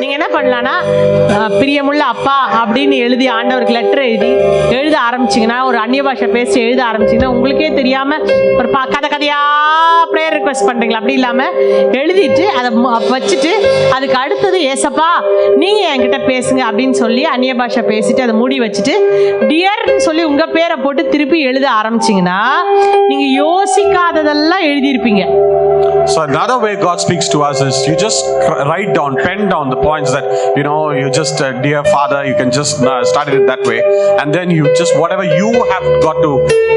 நீங்க என்ன பண்ணலாம்னா பிரியமுள்ள அப்பா அப்படின்னு எழுதி ஆண்டவருக்கு லெட்டர் எழுதி எழுத ஆரம்பிச்சீங்கன்னா ஒரு அந்நிய பாஷை பேசி எழுத ஆரம்பிச்சீங்கன்னா உங்களுக்கே தெரியாம ஒரு பா- கதை கதையா ப்ரேயர் ரிக்வெஸ்ட் பண்றீங்களா? அப்படி இல்லாம எழுதிட்டு அதை வச்சுட்டு அதுக்கு அடுத்தது ஏசப்பா நீங்க என்கிட்ட பேசுங்க அப்படின்னு சொல்லி அந்நிய பாஷை பேசிட்டு அதை மூடி வச்சுட்டு டியர்னு சொல்லி உங்க பேரை போட்டு திருப்பி எழுத ஆரம்பிச்சிங்கன்னா நீங்க யோசிக்காததெல்லாம் எழுதியிருப்பீங்க. So another way God speaks to us is you just write down, pen down the points that you know you just uh, dear Father. You can just uh, start it that way, and then you just whatever you have got to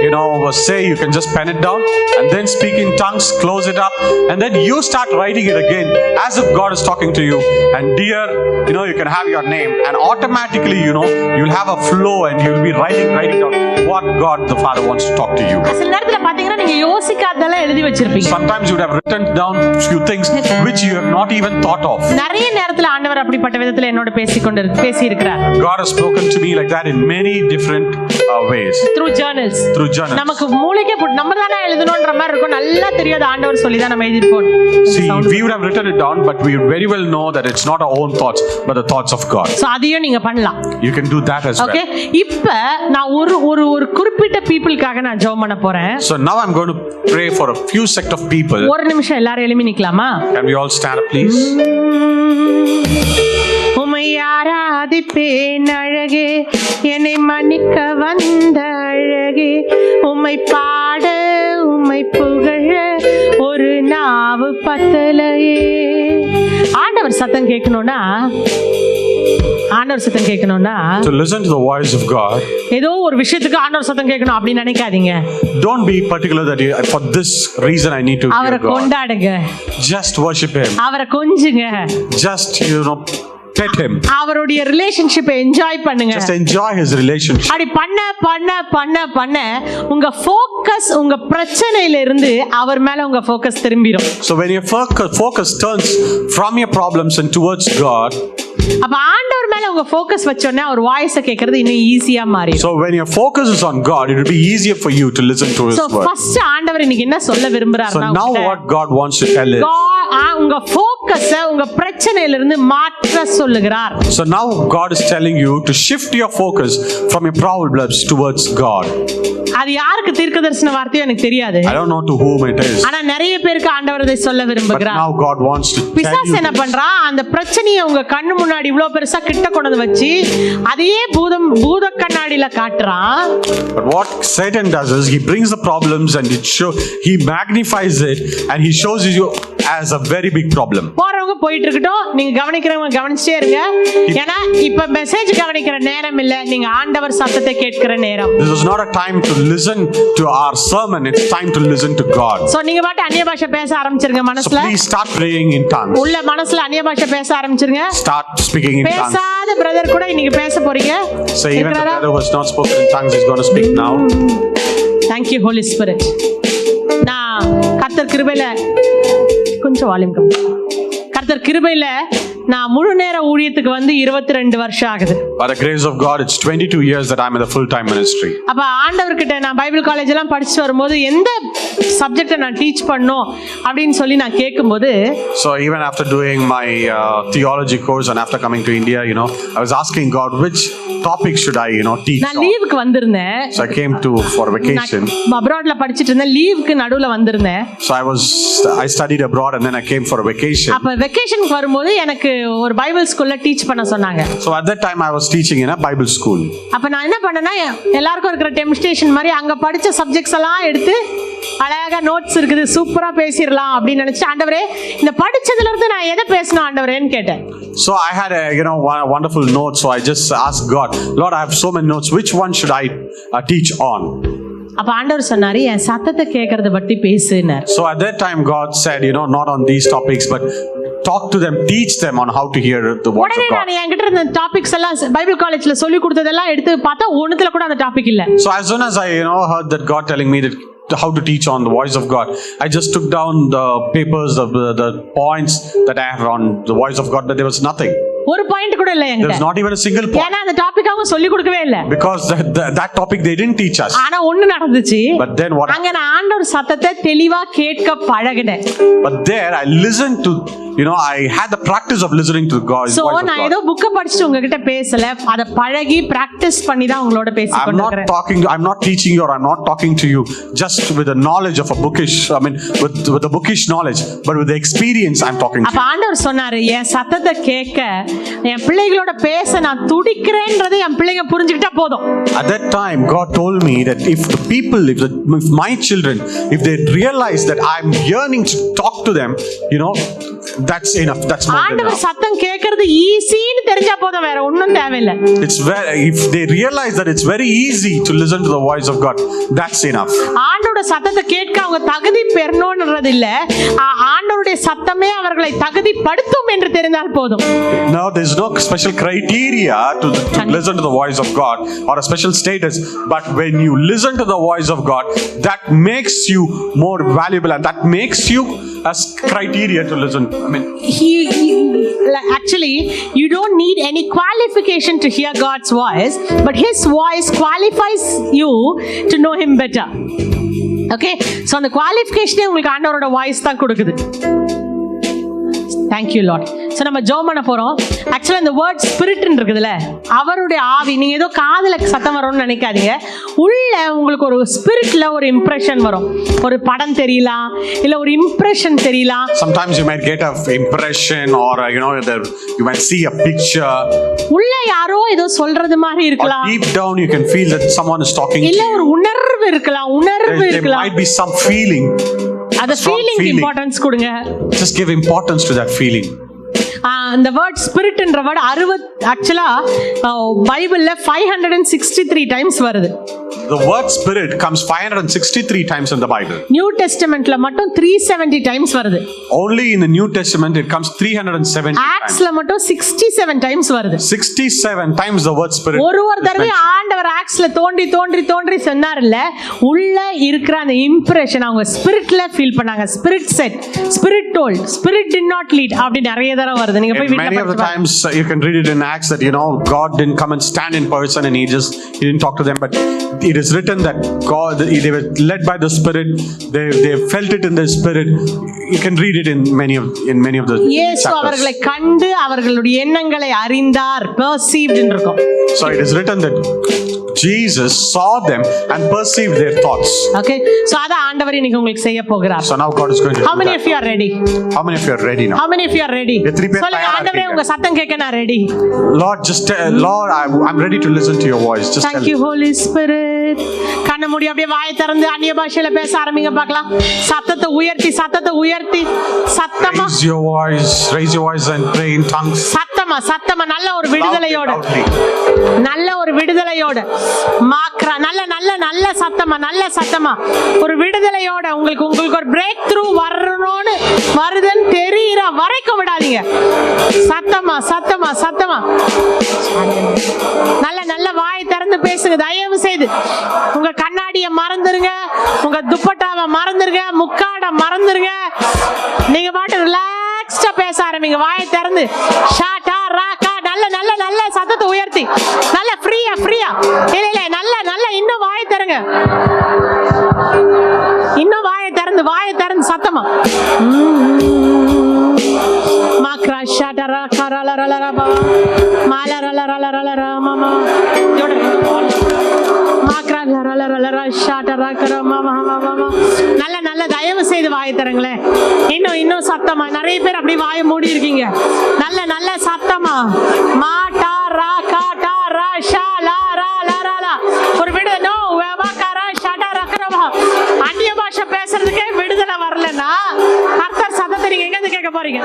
you know say, you can just pen it down, and then speak in tongues, close it up, and then you start writing it again as if God is talking to you. And dear, you know you can have your name, and automatically you know you'll have a flow, and you'll be writing, writing down what God the Father wants to talk to you. சில நேரத்துல பாத்தீங்கன்னா நீங்க யோசிக்காததெல்லாம் எழுதி வச்சிருப்பீங்க Sometimes you would have written down few things which you have not even thought of. நிறைய நேரத்துல ஆண்டவர் அப்படிப்பட்ட விதத்துல என்னோட பேசிக்கொண்டு பேசி இருக்கிறார் God has spoken to me like that in many different uh, ways through journals through journals. நமக்கு மூளைக்கே நம்ம தானே எழுதணும்ன்ற மாதிரி இருக்கும் நல்லா தெரியாத ஆண்டவர் சொல்லி தான் நம்ம எழுதிருப்போம் See, we would have written it down, but we very well know that it's not our own thoughts, but the thoughts of God. So அதையும் நீங்க பண்ணலாம் You can do that as okay well. இப்ப நான் ஒரு ஒரு ஒரு குறிப்பிட்ட பீப்புளுக்காக நான் ஜெபம் பண்ண போறேன் So now I'm going to pray for a few sect of people. ஒரு நிமிஷம் எல்லாரும் எழுப்பி நிக்கலாமா Can we all stand up, please? உமை ஆராதிப்பேன் அழகே என்னை மன்னிக்க வந்த அழகே உம்மை பாட உம்மை புகழ ஒரு நாவு பத்தலையே ஆண்டவர் சத்தம் கேட்கணும்னா ஆண்டவர் சத்தம் கேட்கணும்னா To listen to the voice of God. ஏதோ ஒரு விஷயத்துக்கு ஆண்டவர் சத்தம் கேட்கணும் அப்படின்னு நினைக்காதீங்க Don't be particular that you, for this reason I need to அவரை. கொண்டாடுங்க Just worship Him. அவரை கொஞ்சுங்க Just, you know, pet Him. அவருடைய ரிலேஷன்ஷிப்பை என்ஜாய் பண்ணுங்க Just enjoy His relationship. அப்படி பண்ண பண்ண பண்ண பண்ண உங்க ஃபோக்கஸ் உங்க பிரச்சனையில இருந்து அவர் மேல உங்க ஃபோக்கஸ் திரும்பிடும் So when your focus, focus turns from your problems and towards God, அப்ப ஆண்டவர் மேல உங்க ஃபோக்கஸ் வச்சோன்னே அவர் வாய்ஸ கேட்கறது இன்னும் ஈஸியா மாறிடும் so when your focus is on God, it will be easier for you to listen to His so word. First ஆண்டவர் இன்னைக்கு என்ன சொல்ல So விரும்புறாருன்னா now உங்ககிட்ட, what God wants to tell is, God, உங்க ஃபோக்கஸ உங்க பிரச்சனையில இருந்து மாற்ற சொல்லுகிறார் so now God is telling you to shift your focus from your problems towards God. அது யாருக்கு தீர்க்க தரிசன வார்த்தையோ எனக்கு தெரியாது I don't know to whom it is, ஆனா நிறைய பேருக்கு ஆண்டவர் இதை சொல்ல விரும்புகிறார் now God wants to tell பிசாசு you. என்ன பண்றான் அந்த பிரச்சனையை உங்க கண்ணு முன்னாடி இவ்வளவு பெருசா கிட்ட கொண்டு வச்சு அதையே பூதம் பூத கண்ணாடியில காட்டுறான் But what Satan does is he brings the problems and it show he magnifies it and he shows you as a very big problem. போறவங்க போயிட்டு இருக்கட்டும் நீங்க கவனிக்கிறவங்க கவனிச்சிட்டே இருங்க ஏன்னா இப்ப மெசேஜ் கவனிக்கிற நேரம் இல்ல நீங்க ஆண்டவர் சத்தத்தை கேட்கிற நேரம் This is not a time to listen to our sermon, it's time to listen to God. So நீங்க பாட்டு அந்நிய பாஷை பேச ஆரம்பிச்சிருங்க So மனசுல please start praying in tongues. உள்ள மனசுல அந்நிய பாஷை பேச ஆரம்பிச்சிருங்க Start speaking in tongues. பேசாத பிரதர் கூட இன்னைக்கு பேச போறீங்க So even the brother who has not spoken in tongues is going to speak now. Thank you holy spirit நான் கர்த்தர் கிருபையில వాళ్ళ ఇన్కమ్ கர்த்தர் கிருபையில நான் முழு நேர ஊழியத்துக்கு வந்து இருபத்தி ரெண்டு வருஷம் ஆகுது By the grace of God, it's 22 years that I'm in the full time ministry. அப்ப ஆண்டவர்கிட்ட நான் பைபிள் காலேஜ் எல்லாம் படிச்சுட்டு வரும்போது எந்த சப்ஜெக்டை நான் டீச் பண்ணும் அப்படின்னு சொல்லி நான் கேட்கும்போது So even after doing my uh, theology course and after coming to India, you know, I was asking God which topic should I, you know, teach நான். லீவுக்கு வந்திருந்தேன் So I came to for vacation. அப்ராட்ல படிச்சிட்டு இருந்தேன் லீவுக்கு நடுவுல வந்திருந்தேன் So I was I studied abroad and then I came for a vacation. அப்ப வெக்கேஷனுக்கு வரும்போது எனக்கு ஒரு பைபிள் ஸ்கூல்ல டீச் பண்ண சொன்னாங்க at that time I was teaching in a Bible school. அப்ப நான் என்ன பண்ணேன்னா எல்லாருக்கும் இருக்கிற டெம்ஸ்டேஷன் மாதிரி அங்க படிச்ச சப்ஜெக்ட்ஸ் எல்லாம் எடுத்து அழகா நோட்ஸ் இருக்குது சூப்பரா பேசிடலாம் அப்படின்னு நினைச்சு ஆண்டவரே இந்த படிச்சதுல இருந்து நான் எதை பேசணும் ஆண்டவரேன்னு கேட்டேன் So I had a you know wonderful note. So I just asked God, Lord, I have so many notes. Which one should I uh, teach on? அப்ப ஆண்டவர் சொன்னாரு என் சத்தத்தை கேட்கறத பத்தி பேசுனார் So at that time God said, you know, not on these topics, but talk to them, teach them on how to hear the voice உடனே of God. நான் என்கிட்ட இருந்த டாபிக்ஸ் எல்லாம் பைபிள் காலேஜ்ல சொல்லி கொடுத்ததெல்லாம் எடுத்து பார்த்தா ஒண்ணுத்துல கூட அந்த டாபிக் இல்ல So as soon as I you know heard that God telling me that how to teach on the voice of God, I just took down the papers, the, the, the points that I have on the voice of God, but there was nothing. ஒரு point கூட இல்ல There என்கிட்ட was not even a single point ஏன்னா அந்த topic அவங்க சொல்லி கொடுக்கவே இல்ல because that, that, that topic they didn't teach us. ஆனா ஒண்ணு நடந்துச்சு But then what? அங்க நான் ஆண்டவர் சத்தத்தை தெளிவா கேட்க பழகினேன் But there I listened to you know, I had the practice of listening to God. So voice of நான் God. ஏதோ புக்க படிச்சுட்டு உங்ககிட்ட பேசல அத பழகி பிராக்டிஸ் பண்ணி தான் உங்களோட பேசி I'm not கொண்டிருக்கிறேன் talking. I'm not teaching you, or I'm not talking to you just with the knowledge of a bookish. I mean, with with the bookish knowledge, but with the experience, I'm talking to அப்ப you. ஆண்டவர் சொன்னாரு என் சத்தத்தை கேட்க என் பிள்ளைகளோட பேச நான் துடிக்கிறேன்றதை என் பிள்ளைங்க புரிஞ்சுக்கிட்டா போதும் At that time, God told me that if the people, if, the, if my children, if they realize that I'm yearning to talk to them, you know, that's enough. That's more than ஆண்டவர் enough. சத்தம் கேட்கறது ஈஸின்னு தெரிஞ்சா போதும் வேற ஒண்ணும் தேவையில்லை It's very. If they realize that it's very easy to listen to the voice of God, that's enough. ஆண்டோட சத்தத்தை கேட்க அவங்க தகுதி பெறணும்ன்றது இல்ல ஆ- ஆண்டவருடைய சத்தமே அவர்களை தகுதிப்படுத்தும் என்று தெரிந்தால் போதும் Now, there's no special criteria to, to listen to the voice of God or a special status, but when you listen to the voice of God, that makes you more valuable and that makes you as criteria to listen. I mean, he, he- like, actually you don't need any qualification to hear god's voice but his voice qualifies you to know him better okay so அந்த குவாலிஃபிகேஷனே உங்களுக்கு ஆண்டவரோட voice தான் கொடுக்குது Thank you lot so நம்ம ஜோம் பண்ண போகிறோம் ஆக்சுவலாக இந்த வேர்ட் ஸ்பிரிட்னு இருக்குதுல்ல அவருடைய ஆவி நீங்கள் ஏதோ காதில் சத்தம் வரும்னு நினைக்காதீங்க. உள்ள உங்களுக்கு ஒரு ஸ்பிரிட்டில் ஒரு இம்ப்ரெஷன் வரும். ஒரு படம் தெரியலாம் இல்லை ஒரு இம்ப்ரெஷன் தெரியலாம் sometimes you might get a impression or uh, you know the, you might see a picture. உள்ள யாரோ ஏதோ சொல்றது மாதிரி இருக்கலாம். deep down you can feel that someone is talking இல்ல. ஒரு உணர்வு இருக்கலாம் உணர்வு There, there இருக்கலாம். might be some feeling. Strong feeling. Importance கொடுங்க Just give importance to that feeling. அந்த வேர்ட் ஸ்பிரிட்ன்ற வேர்ட் அறுபத் ஆக்சுவலா பைபிள்ல five hundred and sixty three times வருது The word spirit comes 563 times in the Bible. New டெஸ்டமெண்ட்ல மட்டும் three seventy times வருது Only in the New Testament it comes 370 times. ஆக்ஸ்ல மட்டும் சிக்ஸ்டி செவன் டைம்ஸ் வருது 67 times the word spirit. ஒரு ஒரு தடவை. ஆண்டவர் ஆக்ஸ்ல தோண்டி தோன்றி தோன்றி சொன்னார்ல உள்ள இருக்கிற அந்த இம்ப்ரெஷன் அவங்க ஸ்பிரிட்ல ஃபீல் பண்ணாங்க spirit said spirit told spirit did not lead அப்படி நிறைய தடவை வருது நீங்க போய் And many of the times uh, you can read it in Acts that you know God didn't come and stand in person and he just he didn't talk to them, but it is written that God they were led by the Spirit. They they felt it in the Spirit. You can read it in many of in many of the இயேசு. அவர்களை கண்டு அவர்களுடைய எண்ணங்களை அறிந்தார் perceived இருக்கும் So it is written that Jesus saw them and perceived their thoughts. Okay so அத ஆண்டவர் இன்னைக்கு உங்களுக்கு செய்ய போகிறார் So now God is going to how do many that. of you are ready How many of you are ready now? how many of you are ready எத்தனை பேர் சொல்லுங்க தயாரா ஆண்டவரே இருக்கீங்க? உங்க சத்தம் கேட்க நான் ready Lord, just tell, Lord, I, I'm ready to listen to your voice. Just Thank tell you Holy Spirit கண்ண மூடி அப்படியே வாயை திறந்து அந்நிய பாஷையில பேச ஆரம்பிங்க பார்க்கலாம். சத்தத்தை உயர்த்தி சத்தத்தை உயர்த்தி. சத்தமா? Raise your voice, raise your voice and pray in tongues. சத்தமா சத்தமா நல்ல ஒரு விடுதலையோட. நல்ல ஒரு விடுதலையோட. மாக்ரா நல்ல நல்ல நல்ல சத்தமா நல்ல சத்தமா. ஒரு விடுதலையோட உங்களுக்கு உங்களுக்கு ஒரு பிரேக் த்ரூ வரணும்னு வருதுன்னு தெரியுற வரைக்கும் விடாதீங்க. சத்தமா சத்தமா சத்தமா. நல்ல நல்ல வாய் திறந்து பேசுங்க. தயவு செய்து. உங்க கண்ணாடிய மறந்துருங்க. உங்க துப்பட்டாவை மறந்துருங்க. முக்காட மறந்துருங்க. நீங்க பாட்டு ரிலாக்ஸ்டா பேச ஆரம்பிங்க. வாயை திறந்து. ஷாட்டா ராக்கா நல்ல நல்ல நல்ல சத்தத்தை உயர்த்தி. நல்ல ஃப்ரீயா ஃப்ரீயா இல்ல இல்ல நல்ல நல்ல இன்னும் வாயை திறங்க. இன்னும் வாயை திறந்து வாயை திறந்து சத்தமா. மாக்ரா ஷாட்டா ராக்கா ரல ரபா மால மாக்ரா ரல ரல ர ஷாட்டா நல்ல நல்ல தயவு செய்து வாயை திறங்களேன் இன்னும் இன்னும் சத்தமா நிறைய பேர் அப்படி வாயை மூடி இருக்கீங்க நல்ல நல்ல சத்தமா மாட்டா ரா காட்டா ரா ஷா லா ரா லா ரா லா ஒரு விடு நோ வகாரா ஷாட்டா ரக்கரமா அந்நிய பாஷை பேசுறதுக்கே விடுதலை வரலன்னா கர்த்தர் சத்தத்தை நீங்க எங்க இருந்து கேட்க போறீங்க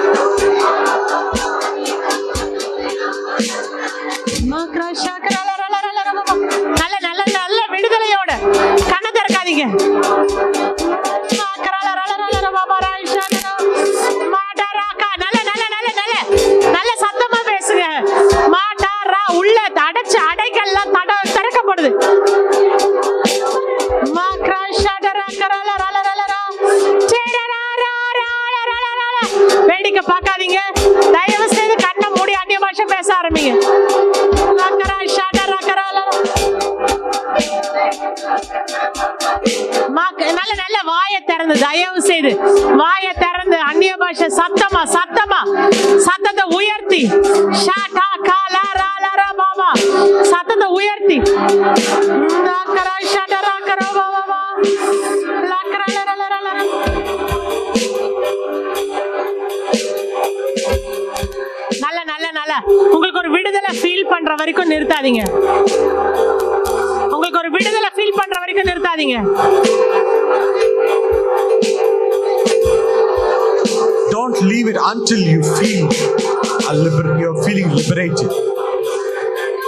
பேச ஆரம்பிங்க நல்ல நல்ல வாயை திறந்து தயவு செய்து. வாயை திறந்து அந்நிய பாஷை சத்தமா சத்தமா. சத்தத்தை உயர்த்தி. ஷாட் வரைக்கும் நிறுத்தாதீங்க உங்களுக்கு ஒரு விடுதலை ஃபீல் பண்ற வரைக்கும் நிறுத்தாதீங்க Don't leave it until you feel a liber- you're feeling liberated.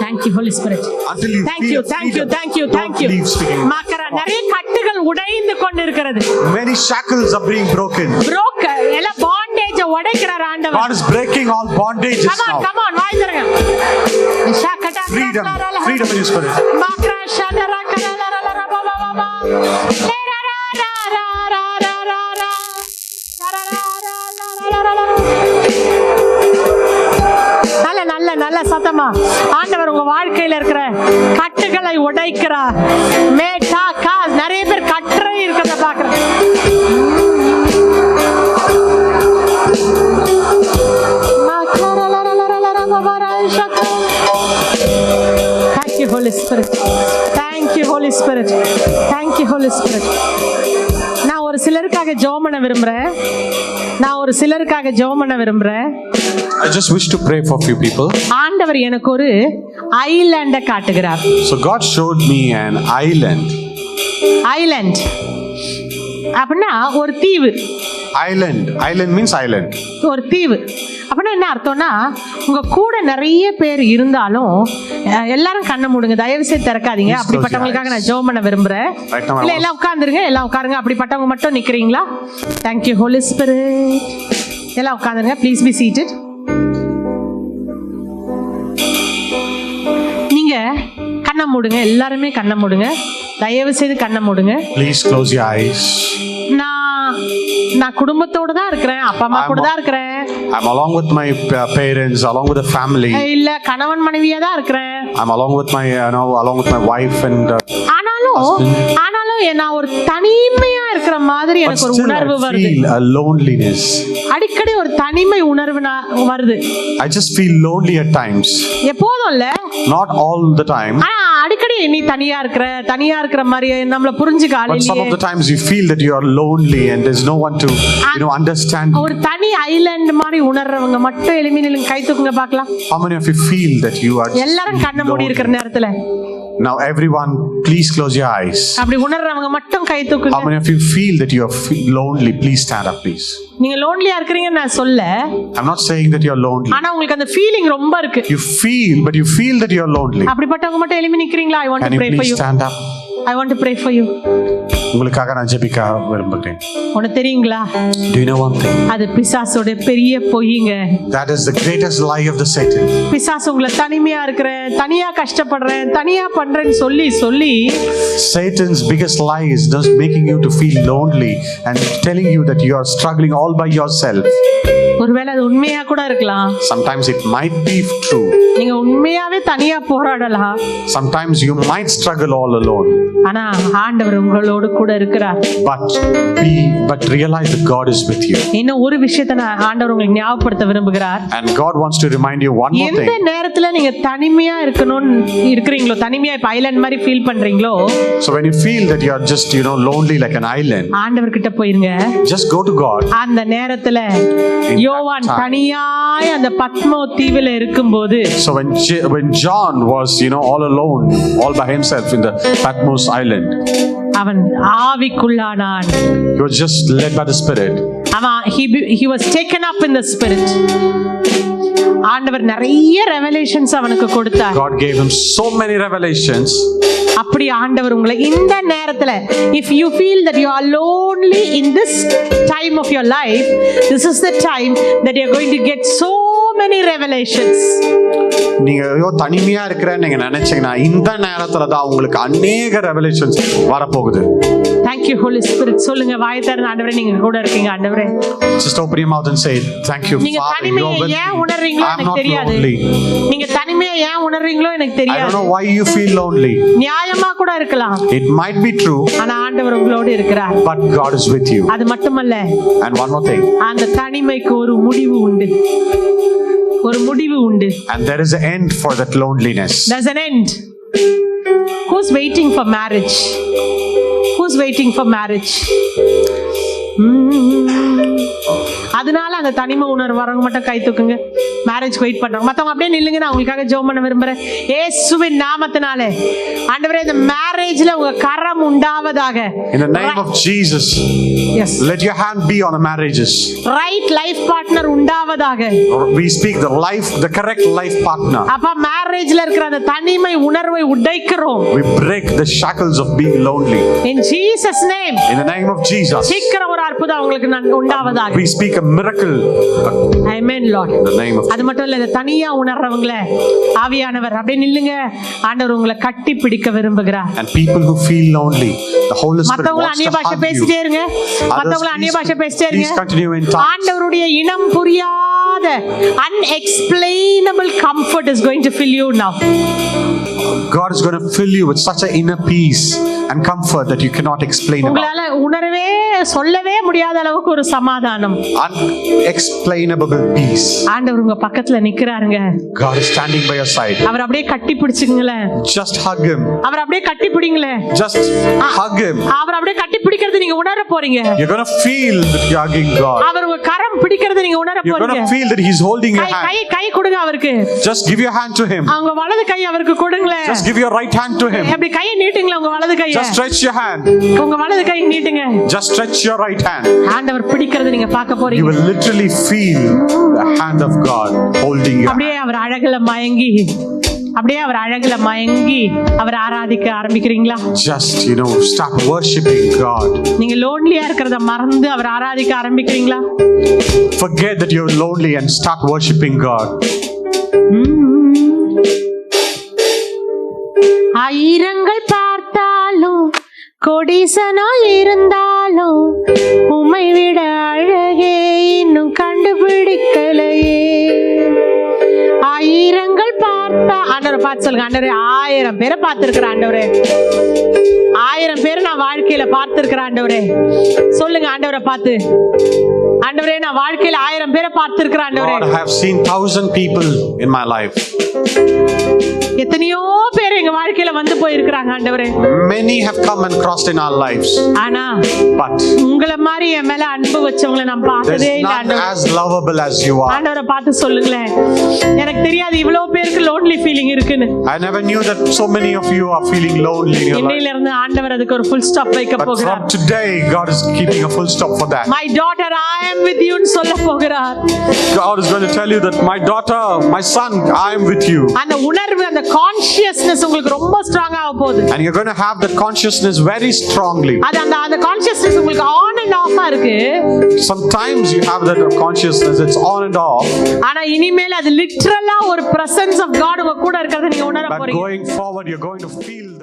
Thank you Holy Spirit Until you Thank feel you thank you freedom. thank you thank you leave speaking. மக்கரா நிறைய கட்டுகள் உடைந்து கொண்டு இருக்கிறது Many shackles are being broken. புரோக்க எல்லாம் பாண்டேஜ உடைக்கிறார் ஆண்டவர் God is breaking all bondages come on now. come on why Tharanga freedom. Freedom is for it. நல்ல நல்ல நல்ல சத்தமா ஆண்டவர் உங்க வாழ்க்கையில இருக்கிற கட்டுகளை உடைக்கிறார் மேட்டா கா நிறைய பேர் கட்டுரை இருக்கிறத பாக்குறேன் Holy Spirit. Thank you, Holy Spirit. Thank you, Holy Spirit. நான் ஒரு சிலருக்காக ஜெபம் பண்ண விரும்புறேன் நான் ஒரு சிலருக்காக ஜெபம் பண்ண விரும்புறேன் I just wish to pray for a few people. ஆண்டவர் எனக்கு ஒரு ஐலாண்ட காட்டுகிறார் So God showed me an island. Island அப்படின்னா ஒரு தீவு Island. Island means island. ஒரு தீவு. அப்படின்னா என்ன அர்த்தம்னா உங்க கூட நிறைய பேர் இருந்தாலும் எல்லாரும் கண்ணை மூடுங்க. தயவு செய்து திறக்காதீங்க. அப்படிப்பட்டவங்களுக்காக நான் ஜெபம் பண்ண விரும்புறேன். இல்ல எல்லாம் உட்காந்துருங்க எல்லாம் உட்காருங்க. அப்படிப்பட்டவங்க மட்டும் நிக்கிறீங்களா? தேங்க்யூ ஹோலி ஸ்பிரிட் எல்லாம் உட்காந்துருங்க ப்ளீஸ் பி சீட்டட் நீங்க கண்ணை மூடுங்க. எல்லாருமே கண்ணை மூடுங்க. தயவு செய்து கண்ணை மூடுங்க. Please close your eyes. நான் நான் குடும்பத்தோட தான் இருக்கிறேன் அப்பா அம்மா கூட தான் இருக்கிறேன் I'm along with my uh, parents, along with the family. இல்ல கணவன் மனைவியா தான் இருக்கிறேன் I'm along with my, you know, along with my wife and. Uh, ஆனாலும் எ- நான் ஒரு தனிமையா இருக்கிற மாதிரி எனக்கு ஒரு உணர்வு வருது a loneliness. அடிக்கடி ஒரு தனிமை உணர்வு வருது I just feel lonely at times. எப்போதும் இல்ல Not all the time. ஆனா அடிக்கடி நீ தனியா இருக்கிற தனியா இருக்கிற மாதிரி நம்மள புரிஞ்சுக்க ஆள் But some of இல்லையே the times you feel that you are lonely and there's no one to, you know, understand. ஒரு தனி ஐலாண்ட் மாதிரி உணர்றவங்க மட்டும் எளிமையை நில்லுங்க கை தூக்குங்க பார்க்கலாம் How many of you feel that you are எல்லாரும் கண்ணை மூடி? இருக்கிற நேரத்துல Now, everyone, please close your eyes. அப்படி உணர்றவங்க மட்டும் கை How தூக்குங்க many of you feel that you are fe- lonely? Please stand up, please. நீங்க லோன்லியா இருக்கிறீங்கன்னு நான் சொல்ல I'm not saying that you're lonely. ஆனா உங்களுக்கு அந்த ஃபீலிங் ரொம்ப இருக்கு You feel, but you feel that you're lonely. அப்படிப்பட்டவங்க மட்டும் எளிமை நிக்கிறீங்களா I want Can to you pray for please you stand up? I want to pray for you உங்களுக்காக நான் ஜெபிக்க விரும்புகிறேன் உனக்கு தெரியுங்களா Do you know one thing? அது பிசாசோட பெரிய பொய்யுங்க That is the greatest lie of the Satan. பிசாசு உங்களை தனிமையா இருக்கிறேன் தனியா கஷ்டப்படுறேன் தனியா பண்றேன்னு சொல்லி சொல்லி Satan's biggest lie is just making you to feel lonely and telling you that you are struggling all by yourself. ஒருவேளை அது உண்மையா கூட இருக்கலாம் Sometimes it might be true. நீங்க உண்மையாவே தனியா போராடலாம் Sometimes you might struggle all alone. ஆனா ஆண்டவர் உங்களோடு கூட இருக்கிறார் But be but realize that God is with you. இன்னும் ஒரு விஷயத்தை நான் ஆண்டவர் உங்களுக்கு ஞாபகப்படுத்த விரும்புகிறார் And God wants to remind you one more எந்த thing. நேரத்துல நீங்க தனிமையா இருக்கணும்னு இருக்கிறீங்களோ தனிமையா இப்ப ஐலாண்ட் மாதிரி ஃபீல் பண்றீங்களோ So when you feel that you are just, you know, lonely like an island, ஆண்டவர் கிட்ட போயிருங்க just go to God. அந்த நேரத்துல யோவான். தனியாய் அந்த பத்மோ தீவுல இருக்கும்போது So when J- when John was, you know, all alone, all by himself in the Patmos island, அவன் ஆவிக்குள்ளானான் he was just led by the Spirit. அவன் he be- he was taken up in the spirit ஆண்டவர் நிறைய revelations அவனுக்கு கொடுத்தார் God gave him so many revelations. அப்படி ஆண்டவர் உங்களை இந்த நேரத்துல if you feel that you are lonely in this time of your life this is the time that you going to get so many revelations நீங்க ஐயோ தனிமையா இருக்கிறேன்னு நீங்க நினைச்சீங்கன்னா இந்த நேரத்துல தான் உங்களுக்கு அநேக ரெவலேஷன்ஸ் வரப்போகுது. தேங்க்யூ ஹோலி ஸ்பிரிட் சொல்லுங்க வாய் திறந்த ஆண்டவரே நீங்க கூட இருக்கீங்க ஆண்டவரே Just open your mouth and say, Thank you, நீங்க Father. தனிமையை You're with ஏன் me. உணர்றீங்களோ I'm எனக்கு not தெரியாது lonely. நீங்க தனிமையை ஏன் உணர்றீங்களோ எனக்கு I don't தெரியாது know why you feel lonely. நியாயமா கூட இருக்கலாம் It might be true, ஆனா ஆண்டவர் உங்களோடு இருக்கிறார் but God is with you. அது மட்டுமல்ல And one more thing, அந்த தனிமைக்கு ஒரு முடிவு உண்டு ஒரு முடிவு உண்டு and there is an end for that loneliness. there's an end who's waiting for marriage Who's waiting for marriage அதனால அந்த தனிமை உணர்வு வரவங்க மட்டும் கை தூக்குங்க. மேரேஜ் வெயிட் பண்றவங்க மத்தவங்க அப்படியே நில்லுங்க நான் உங்களுக்காக ஜெபம் பண்ண விரும்புறேன். ஏசுவின் நாமத்தினாலே. ஆண்டவரே இந்த மேரேஜ்ல உங்க கரம் உண்டாவதாக. In the name of Jesus, yes let your hand be on the marriages. Right life partner உண்டாவதாக. We speak the life, the correct life partner. அப்ப மேரேஜ்ல இருக்கிற அந்த தனிமை உணர்வை உடைக்கிறோம். We break the shackles of being lonely. In Jesus name In the name of Jesus, சீக்கிரம் ஒரு அற்புதம் உங்களுக்கு உண்டாவதாக. We speak a miracle. Amen Lord in the name of அது மட்டும் இல்ல தனியா உணர்றவங்கள ஆவியானவர் அப்படியே நில்லுங்க. ஆண்டவர் உங்களை கட்டி பிடிக்க விரும்புகிறார். And people who feel lonely, the Holy Spirit அந்நிய to பாஷை பேசிட்டே. இருங்க. மத்தவங்கள அந்நிய பாஷை பேசிட்டே இருங்க. ஆண்டவருடைய இனம் புரியாத unexplainable comfort is going to fill you now. God is going to fill you with such an inner peace and comfort that you cannot explain about. உங்களால உணரவே சொல்லவே முடியாத அளவுக்கு ஒரு சமாதானம் Unexplainable peace. ஆண்டவர் உங்க பக்கத்துல நிக்கிறாருங்க God is standing by your side. அவர் அப்படியே கட்டி பிடிச்சுங்களேன் Just hug him. அவர் அப்படியே கட்டி பிடிங்களேன் Just hug him. அவர் அப்படியே கட்டி பிடிக்கிறது நீங்க உணர போறீங்க You're going to feel that you're hugging God. அவர் உங்க கரம் பிடிக்கிறது நீங்க உணர You're going போறீங்க to feel that He's holding your guy guy hand. கை கொடுங்க அவருக்கு Just give your hand to Him. அவங்க வலது கை அவருக்கு கொடுங்களேன் Just give your right hand to Him. அப்படி கையை நீட்டுங்களேன் உங்க வலது கைய Just stretch your hand. உங்க வலது கை நீட்டுங்க Just stretch your right hand. ஆண்டவர் பிடிக்கிறது நீங்க பார்க்க You போறீங்க will literally feel the hand of God holding hand. அப்படியே அவர் அழகுல மயங்கி அப்படியே அவர் அழகுல மயங்கி அவர் ஆராதிக்க ஆரம்பிக்கிறீங்களா Just, you know, start worshiping God. நீங்க லோன்லியா இருக்கிறத மறந்து அவர் ஆராதிக்க ஆரம்பிக்கிறீங்களா Forget that you're lonely and start worshiping God. ஆயிரங்கள் பார்த்தாலும் கொடிசனோ இருந்தாலும் உமை விட அழகே இன்னும் கண்டுபிடிக்கலையே. ஆயிரங்கள் பார்த்தா ஆண்டவரை பார்த்து சொல்லுங்க ஆண்டவரே ஆயிரம் பேரை பார்த்திருக்கிற ஆண்டவரே. ஆயிரம் பேரை நான் வாழ்க்கையில பார்த்திருக்கிற ஆண்டவரே. சொல்லுங்க ஆண்டவரை பார்த்து. ஆண்டவரே நான் வாழ்க்கையில ஆயிரம் பேரை பார்த்திருக்கிற ஆண்டவரே. I have seen thousand people in my life. எத்தனையோ பேர் எங்க வாழ்க்கையில வந்து போயிருக்கிறாங்க ஆண்டவரே Many have come and crossed in our lives. ஆனா But உங்களை மாதிரி என் மேல அன்பு வச்சவங்களை நான் there's பார்த்ததே இல்ல none ஆண்டவர் as lovable as you are. ஆண்டவரை பார்த்து சொல்லுங்களேன் எனக்கு தெரியாது இவ்வளவு பேருக்கு லோன்லி ஃபீலிங் இருக்குன்னு I never knew that so many of you are feeling lonely in your life. இன்னையில இருந்து ஆண்டவர் அதுக்கு ஒரு ஃபுல் ஸ்டாப் வைக்க But போகிறார் from today, God is keeping a full stop for that. My daughter I am with யூன்னு சொல்ல போகிறார் God is going to tell you that, my daughter, my son, I am with you. அந்த உணர்வு அந்த consciousness உங்களுக்கு ரொம்ப strong ஆக போகுது And you're going to have that consciousness very strongly. அது அந்த அந்த கான்ஷியஸ்னஸ் உங்களுக்கு ஆன் அண்ட் ஆஃபா இருக்கு Sometimes you have that consciousness, it's on and off. ஆனா இனிமேல் அது லிட்டரலா ஒரு பிரசன்ஸ் ஆஃப் காட் உங்க கூட இருக்கிறத நீங்க உணர But போறீங்க going forward, you're going to feel the